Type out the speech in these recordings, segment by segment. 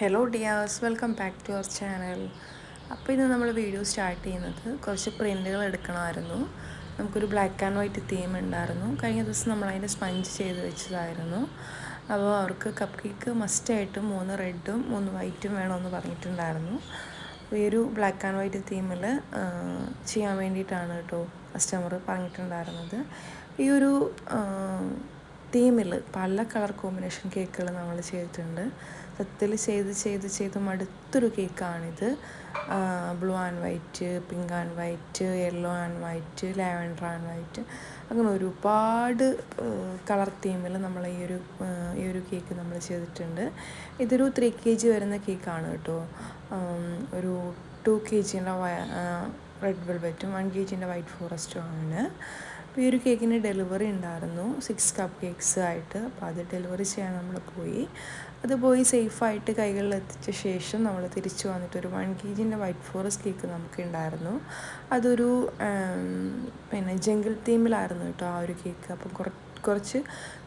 Hello dears welcome back to our channel അപ്പോൾ ഇന്ന് നമ്മൾ വീഡിയോ സ്റ്റാർട്ട് ചെയ്യുന്നത് കുറച്ച് പ്രിന്റുകൾ എടുക്കണമായിരുന്നു. നമുക്കൊരു ബ്ലാക്ക് ആൻഡ് വൈറ്റ് തീം ഉണ്ടായിരുന്നു. കഴിഞ്ഞ ദിവസം നമ്മൾ അതിന്റെ സ്പഞ്ച് ചെയ്ത് വെച്ചതായിരുന്നു. അപ്പോൾ അവർക്ക് കപ്പ് കേക്ക് മസ്റ്റായിട്ടും മൂന്ന് റെഡും മൂന്ന് വൈറ്റും വേണമെന്ന് പറഞ്ഞിട്ടുണ്ടായിരുന്നു. ഈ ഒരു ബ്ലാക്ക് ആൻഡ് വൈറ്റ് തീമിൽ ചെയ്യാൻ വേണ്ടിയിട്ടാണ് കേട്ടോ കസ്റ്റമർ പറഞ്ഞിട്ടുണ്ടായിരുന്നത്. ഈ ഒരു തീമിൽ പല കളർ കോമ്പിനേഷൻ കേക്കുകൾ നമ്മൾ ചെയ്തിട്ടുണ്ട്. സത്യത്തിൽ ചെയ്ത് ചെയ്ത് ചെയ്ത് മടുത്തൊരു കേക്കാണിത്. Blue and white pink and white yellow and white lavender and white അങ്ങനെ ഒരുപാട് കളർ തീമിൽ നമ്മൾ ഈ ഒരു ഈ ഒരു കേക്ക് നമ്മൾ ചെയ്തിട്ടുണ്ട്. ഇതൊരു ത്രീ കെ ജി വരുന്ന കേക്കാണ് കേട്ടോ. ഒരു ടു കെ ജിന്റെ റെഡ് വെൽവെറ്റും വൺ കെ ജിന്റെ വൈറ്റ് ഫോറസ്റ്റും ആണ്. അപ്പോൾ ഈ ഒരു കേക്കിന് ഡെലിവറി ഉണ്ടായിരുന്നു. സിക്സ് കപ്പ് കേക്ക്സ് ആയിട്ട്. അപ്പോൾ അത് ഡെലിവറി ചെയ്യാൻ നമ്മൾ പോയി. അത് പോയി സേഫായിട്ട് കൈകളിൽ എത്തിച്ച ശേഷം നമ്മൾ തിരിച്ചു വന്നിട്ട് ഒരു വൺ കെ ജിന്റെ വൈറ്റ് ഫോറസ്റ്റ് കേക്ക് നമുക്ക് ഉണ്ടായിരുന്നു. അതൊരു പിന്നെ ജംഗിൾ തീമിലായിരുന്നു കേട്ടോ ആ ഒരു കേക്ക് അപ്പം കുറച്ച്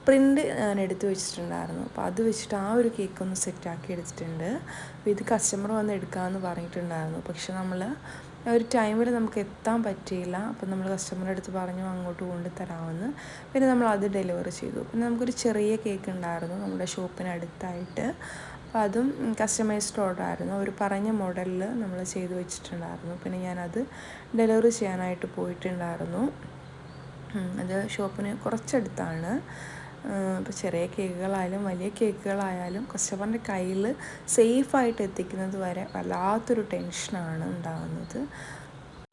പ്രിന്റ് ഞാൻ എടുത്തു വെച്ചിട്ടുണ്ടായിരുന്നു. അപ്പോൾ അത് വെച്ചിട്ട് ആ ഒരു കേക്ക് ഒന്ന് സെറ്റാക്കി എടുത്തിട്ടുണ്ട്. അപ്പോൾ ഇത് കസ്റ്റമർ വന്ന് എടുക്കാമെന്ന് പറഞ്ഞിട്ടുണ്ടായിരുന്നു. പക്ഷെ നമ്മൾ ഒരു ടൈമിൽ നമുക്ക് എത്താൻ പറ്റിയില്ല. അപ്പം നമ്മൾ കസ്റ്റമറുടെ അടുത്ത് പറഞ്ഞു അങ്ങോട്ട് കൊണ്ട് തരാമെന്ന്. പിന്നെ നമ്മൾ അത് ഡെലിവറി ചെയ്തു. പിന്നെ നമുക്കൊരു ചെറിയ കേക്ക് ഉണ്ടായിരുന്നു നമ്മുടെ ഷോപ്പിനടുത്തായിട്ട് അപ്പോൾ അതും കസ്റ്റമൈസ്ഡ് ഓർഡർ ആയിരുന്നു. അവർ പറഞ്ഞ മോഡലിൽ നമ്മൾ ചെയ്ത് വെച്ചിട്ടുണ്ടായിരുന്നു. പിന്നെ ഞാനത് ഡെലിവറി ചെയ്യാനായിട്ട് പോയിട്ടുണ്ടായിരുന്നു. അത് ഷോപ്പിന് കുറച്ചടുത്താണ്. ഇപ്പോൾ ചെറിയ കേക്കുകളായാലും വലിയ കേക്കുകളായാലും കസ്റ്റമറിന്റെ കയ്യിൽ സേഫായിട്ട് എത്തിക്കുന്നത് വരെ വല്ലാത്തൊരു ടെൻഷനാണ് ഉണ്ടാകുന്നത്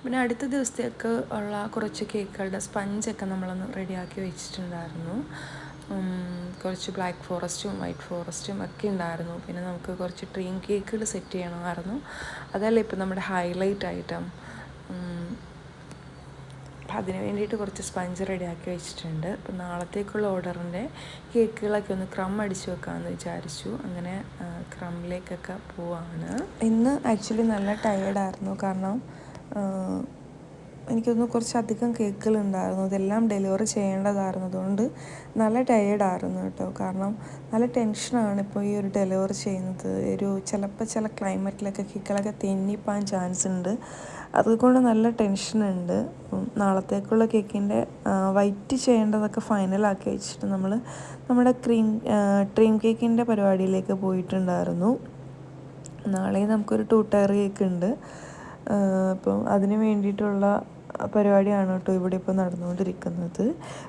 പിന്നെ അടുത്ത ദിവസത്തേക്ക് ഉള്ള കുറച്ച് കേക്കുകളുടെ സ്പഞ്ചൊക്കെ നമ്മളൊന്ന് റെഡിയാക്കി വെച്ചിട്ടുണ്ടായിരുന്നു. കുറച്ച് ബ്ലാക്ക് ഫോറസ്റ്റും വൈറ്റ് ഫോറസ്റ്റും ഒക്കെ ഉണ്ടായിരുന്നു. പിന്നെ നമുക്ക് കുറച്ച് ഡ്രീം കേക്കുകൾ സെറ്റ് ചെയ്യണമായിരുന്നു. അതല്ല ഇപ്പോൾ നമ്മുടെ ഹൈലൈറ്റ് ഐറ്റം. അപ്പം അതിന് വേണ്ടിയിട്ട് കുറച്ച് സ്പഞ്ച് റെഡിയാക്കി വെച്ചിട്ടുണ്ട്. അപ്പം നാളത്തേക്കുള്ള ഓർഡറിന്റെ കേക്കുകളൊക്കെ ഒന്ന് ക്രം അടിച്ച് വെക്കാമെന്ന് വിചാരിച്ചു. അങ്ങനെ ക്രമ്മിലേക്കൊക്കെ പോവാണ്. ഇന്ന് ആക്ച്വലി നല്ല ടയേർഡായിരുന്നു കാരണം എനിക്കൊന്ന് കുറച്ചധികം കേക്കുകളുണ്ടായിരുന്നു. ഇതെല്ലാം ഡെലിവറി ചെയ്യേണ്ടതായിരുന്നു. അതുകൊണ്ട് നല്ല ടയേർഡായിരുന്നു കേട്ടോ. കാരണം നല്ല ടെൻഷനാണ് ഇപ്പോൾ ഈ ഒരു ഡെലിവറി ചെയ്യുന്നത്. ഒരു ചിലപ്പോൾ ചില ക്ലൈമറ്റിലൊക്കെ കേക്കുകളൊക്കെ തെന്നിപ്പാൻ ചാൻസ് ഉണ്ട്. അതുകൊണ്ട് നല്ല ടെൻഷനുണ്ട് നാളത്തേക്കുള്ള കേക്കിന്റെ വൈറ്റ് ചെയ്യേണ്ടതൊക്കെ ഫൈനലാക്കി വെച്ചിട്ട് നമ്മൾ നമ്മുടെ ക്രീം ഡ്രീം കേക്കിന്റെ പരിപാടിയിലേക്ക് പോയിട്ടുണ്ടായിരുന്നു. നാളെ നമുക്കൊരു ടൂ ടയർ കേക്ക് ഉണ്ട്. അപ്പം അതിന് വേണ്ടിയിട്ടുള്ള പരിപാടിയാണ് കേട്ടോ ഇവിടെ ഇപ്പോൾ നടന്നുകൊണ്ടിരിക്കുന്നത്.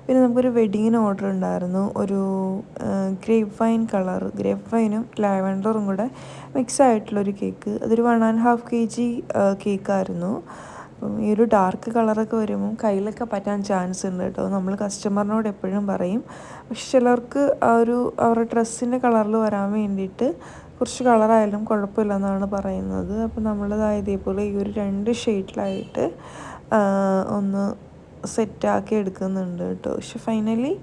പിന്നെ നമുക്കൊരു വെഡിങ്ങിന് ഓർഡർ ഉണ്ടായിരുന്നു. ഒരു ഗ്രേപ്പ് വൈൻ കളർ ഗ്രേപ്പ് വൈനും ലാവൻഡറും കൂടെ മിക്സ് ആയിട്ടുള്ളൊരു കേക്ക് അതൊരു one and half K G കേക്കായിരുന്നു അപ്പം ഈ ഒരു ഡാർക്ക് കളറൊക്കെ വരുമ്പോൾ കയ്യിലൊക്കെ പറ്റാൻ ചാൻസ് ഉണ്ട് കേട്ടോ. നമ്മൾ കസ്റ്റമറിനോട് എപ്പോഴും പറയും. പക്ഷെ ചിലർക്ക് ആ ഒരു അവരുടെ ഡ്രസ്സിന്റെ കളറിൽ വരാൻ വേണ്ടിയിട്ട് കുറച്ച് കളറായാലും കുഴപ്പമില്ലെന്നാണ് പറയുന്നത്. അപ്പോൾ നമ്മളതായത് ഇതേപോലെ ഈ ഒരു രണ്ട് ഷെയ്ഡിലായിട്ട് ഒന്ന് സെറ്റാക്കി എടുക്കുന്നുണ്ട് കേട്ടോ. പക്ഷെ ഫൈനലി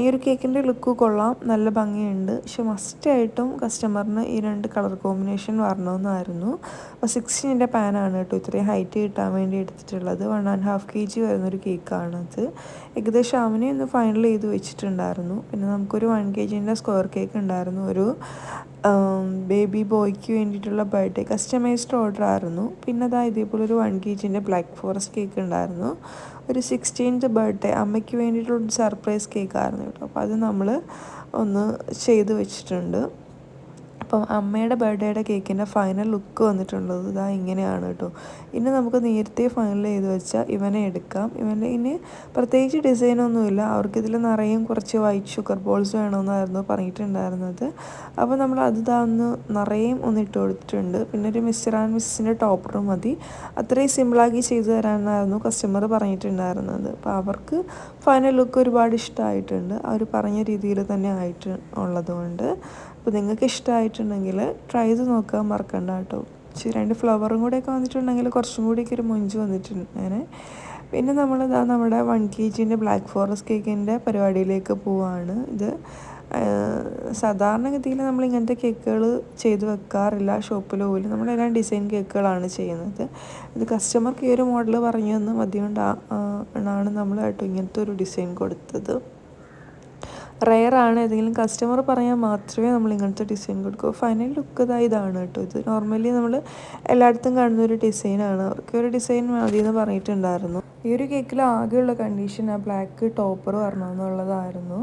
ഈ ഒരു കേക്കിന്റെ ലുക്ക് കൊള്ളാം. നല്ല ഭംഗിയുണ്ട്. പക്ഷെ മസ്റ്റായിട്ടും കസ്റ്റമറിന് ഈ രണ്ട് കളർ കോമ്പിനേഷൻ വരണമെന്നായിരുന്നു. അപ്പോൾ സിക്സ്റ്റീന്റെ പാനാണ് കേട്ടോ ഇത്രയും ഹൈറ്റ് കിട്ടാൻ വേണ്ടി എടുത്തിട്ടുള്ളത്. One and half K G വരുന്നൊരു കേക്കാണത് ഏകദേശം അവനെ ഒന്ന് ഫൈനൽ ചെയ്ത് വെച്ചിട്ടുണ്ടായിരുന്നു. പിന്നെ നമുക്കൊരു വൺ കെ ജിന്റെ സ്ക്വയർ കേക്ക് ഉണ്ടായിരുന്നു. ഒരു ബേബി ബോയ്ക്ക് വേണ്ടിയിട്ടുള്ള ബർത്ത്ഡേ കസ്റ്റമൈസ്ഡ് ഓർഡർ ആയിരുന്നു. പിന്നെ അതാ ഇതേപോലെ ഒരു വൺ കെ ജിന്റെ ബ്ലാക്ക് ഫോറസ്റ്റ് കേക്ക് ഉണ്ടായിരുന്നു. ഒരു സിക്സ്റ്റീൻത്ത് ബർത്ത്ഡേ അമ്മയ്ക്ക് വേണ്ടിയിട്ടുള്ള സർപ്രൈസ് കേക്കായിരുന്നു കേട്ടോ. അപ്പോൾ അത് നമ്മൾ ഒന്ന് ചെയ്ത് വെച്ചിട്ടുണ്ട്. അപ്പം അമ്മയുടെ ബർത്ത്ഡേയുടെ കേക്കിന്റെ ഫൈനൽ ലുക്ക് വന്നിട്ടുള്ളത് ഇതാ ഇങ്ങനെയാണ് കേട്ടോ ഇനി നമുക്ക് നേരത്തെ ഫൈനൽ ചെയ്ത് വെച്ചാൽ ഇവനെ എടുക്കാം. ഇവന്റെ ഇനി പ്രത്യേകിച്ച് ഡിസൈനൊന്നുമില്ല അവർക്കിതിൽ നിറയും കുറച്ച് വൈറ്റ് ഷുഗർ ബോൾസ് വേണമെന്നായിരുന്നു പറഞ്ഞിട്ടുണ്ടായിരുന്നത്. അപ്പോൾ നമ്മൾ അത് ഇതാ ഒന്ന് നിറയും ഒന്ന് ഇട്ട് കൊടുത്തിട്ടുണ്ട്. പിന്നെ ഒരു മിസ്റ്റർ ആൻഡ് മിസ്സിന്റെ ടോപ്പറും മതി. അത്രയും സിമ്പിളാക്കി ചെയ്തു തരാമെന്നായിരുന്നു കസ്റ്റമർ പറഞ്ഞിട്ടുണ്ടായിരുന്നത്. അപ്പോൾ അവർക്ക് ഫൈനൽ ലുക്ക് ഒരുപാട് ഇഷ്ടമായിട്ടുണ്ട് അവർ പറഞ്ഞ രീതിയിൽ തന്നെ ആയിട്ട് ഉള്ളതുകൊണ്ട്. അപ്പോൾ നിങ്ങൾക്ക് ഇഷ്ടമായിട്ടുണ്ടെങ്കിൽ ട്രൈ ചെയ്ത് നോക്കാൻ മറക്കണ്ട കേട്ടോ. രണ്ട് ഫ്ലവറും കൂടെയൊക്കെ വന്നിട്ടുണ്ടെങ്കിൽ കുറച്ചും കൂടിയൊക്കെ ഒരു മൊഞ്ച് വന്നിട്ടുണ്ട് അങ്ങനെ. പിന്നെ നമ്മളിതാ നമ്മുടെ വൺ കെ ജിന്റെ ബ്ലാക്ക് ഫോറസ്റ്റ് കേക്കിന്റെ പരിപാടിയിലേക്ക് പോവാണ്. ഇത് സാധാരണഗതിയിൽ നമ്മൾ ഇങ്ങനത്തെ കേക്കുകൾ ചെയ്ത് വെക്കാറില്ല. ഷോപ്പിൽ പോലും നമ്മളെല്ലാം ഡിസൈൻ കേക്കുകളാണ് ചെയ്യുന്നത്. ഇത് കസ്റ്റമർക്ക് ഈ ഒരു മോഡൽ പറഞ്ഞു തന്ന്. മതിയുണ്ടാണ് നമ്മൾ ഇങ്ങനത്തെ ഒരു ഡിസൈൻ കൊടുത്തത്. റെയറാണ്. ഏതെങ്കിലും കസ്റ്റമർ പറയാൻ മാത്രമേ നമ്മൾ ഇങ്ങനത്തെ ഡിസൈൻ കൊടുക്കൂ. ഫൈനൽ ലുക്ക് ഇതാ ഇതാണ് കേട്ടോ. ഇത് നോർമലി നമ്മൾ എല്ലായിടത്തും കാണുന്ന ഒരു ഡിസൈനാണ് അവർക്ക് ഒരു ഡിസൈൻ മതി എന്ന് പറഞ്ഞിട്ടുണ്ടായിരുന്നു. ഈ ഒരു കേക്കിൽ ആകെയുള്ള കണ്ടീഷൻ ആ ബ്ലാക്ക് ടോപ്പർ വരണമെന്നുള്ളതായിരുന്നു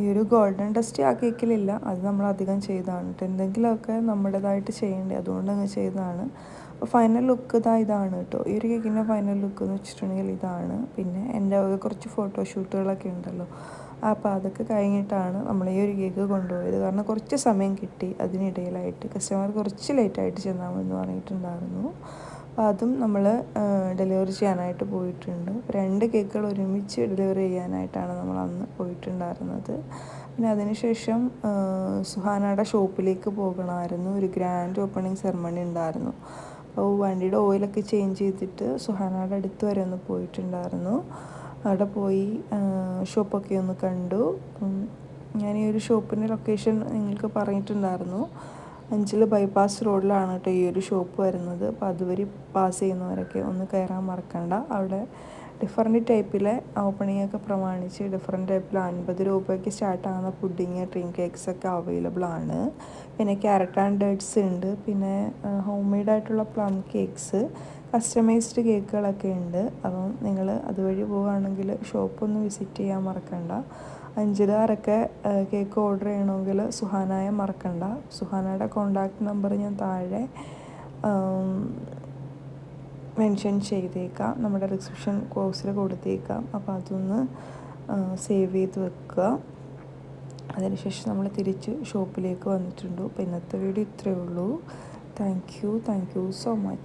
ഈ ഒരു ഗോൾഡൻ ഡസ്റ്റ് ആ കേക്കിലില്ല അത് നമ്മൾ അധികം ചെയ്തതാണ് എന്തെങ്കിലുമൊക്കെ നമ്മുടേതായിട്ട് ചെയ്യേണ്ടത് അതുകൊണ്ട് അങ്ങ് ചെയ്തതാണ്. അപ്പോൾ ഫൈനൽ ലുക്ക് ഇതാ ഇതാണ് കേട്ടോ. ഈ ഒരു കേക്കിന്റെ ഫൈനൽ ലുക്ക് എന്ന് വെച്ചിട്ടുണ്ടെങ്കിൽ ഇതാണ്. പിന്നെ എന്റെ കുറച്ച് ഫോട്ടോഷൂട്ടുകളൊക്കെ ഉണ്ടല്ലോ. അപ്പോൾ അതൊക്കെ കഴിഞ്ഞിട്ടാണ് നമ്മൾ ഈ ഒരു കേക്ക് കൊണ്ടുപോയത്. കാരണം കുറച്ച് സമയം കിട്ടി അതിനിടയിലായിട്ട്. കസ്റ്റമർ കുറച്ച് ലേറ്റായിട്ട് ചെന്നാമെന്ന് പറഞ്ഞിട്ടുണ്ടായിരുന്നു. അപ്പോൾ അതും നമ്മൾ ഡെലിവറി ചെയ്യാനായിട്ട് പോയിട്ടുണ്ട്. രണ്ട് കേക്കുകൾ ഒരുമിച്ച് ഡെലിവറി ചെയ്യാനായിട്ടാണ് നമ്മൾ അന്ന് പോയിട്ടുണ്ടായിരുന്നത്. പിന്നെ അതിനുശേഷം സുഹാനയുടെ ഷോപ്പിലേക്ക് പോകണമായിരുന്നു. ഒരു ഗ്രാൻഡ് ഓപ്പണിംഗ് സെറമണി ഉണ്ടായിരുന്നു. വണ്ടിയുടെ ഓയിലൊക്കെ ചേഞ്ച് ചെയ്തിട്ട് സുഹാനയുടെ അടുത്ത് വരെ ഒന്ന് പോയിട്ടുണ്ടായിരുന്നു. അവിടെ പോയി ഷോപ്പൊക്കെ ഒന്ന് കണ്ടു. ഞാൻ ഈ ഒരു ഷോപ്പിന്റെ ലൊക്കേഷൻ നിങ്ങൾക്ക് പറഞ്ഞിട്ടുണ്ടായിരുന്നു. അഞ്ചിൽ ബൈപ്പാസ് റോഡിലാണ് കേട്ടോ ഈ ഒരു ഷോപ്പ് വരുന്നത്. അപ്പോൾ അതുവഴി പാസ് ചെയ്യുന്നവരൊക്കെ ഒന്ന് കയറാൻ മറക്കണ്ട. അവിടെ ഡിഫറെന്റ് ടൈപ്പിലെ ഓപ്പണിംഗ് ഒക്കെ പ്രമാണിച്ച് ഡിഫറെന്റ് ടൈപ്പിൽ അൻപത് രൂപയ്ക്ക് സ്റ്റാർട്ടാകുന്ന പുഡിങ് ഡ്രീം കേക്ക്സ് ഒക്കെ അവൈലബിൾ ആണ് പിന്നെ ക്യാരറ്റ് ആൻഡ് ഡേറ്റ്സ് ഉണ്ട്. പിന്നെ ഹോം മെയ്ഡ് ആയിട്ടുള്ള പ്ലം കേക്ക്സ് കസ്റ്റമൈസ്ഡ് കേക്കുകളൊക്കെ ഉണ്ട്. അപ്പം നിങ്ങൾ അതുവഴി പോവുകയാണെങ്കിൽ ഷോപ്പൊന്ന് വിസിറ്റ് ചെയ്യാൻ മറക്കണ്ട. അഞ്ചിലാറൊക്കെ കേക്ക് ഓർഡർ ചെയ്യണമെങ്കിൽ സുഹാനായ മറക്കണ്ട. സുഹാനയുടെ കോണ്ടാക്ട് നമ്പർ ഞാൻ താഴെ മെൻഷൻ ചെയ്തേക്കാം. നമ്മുടെ റിസപ്ഷൻ കോഴ്സിൽ കൊടുത്തേക്കാം. അപ്പോൾ അതൊന്ന് സേവ് ചെയ്ത് വെക്കുക. അതിനുശേഷം നമ്മൾ തിരിച്ച് ഷോപ്പിലേക്ക് വന്നിട്ടുണ്ട്. അപ്പോൾ ഇന്നത്തെ വീഡിയോ ഇത്രയേ ഉള്ളൂ. Thank you thank you so much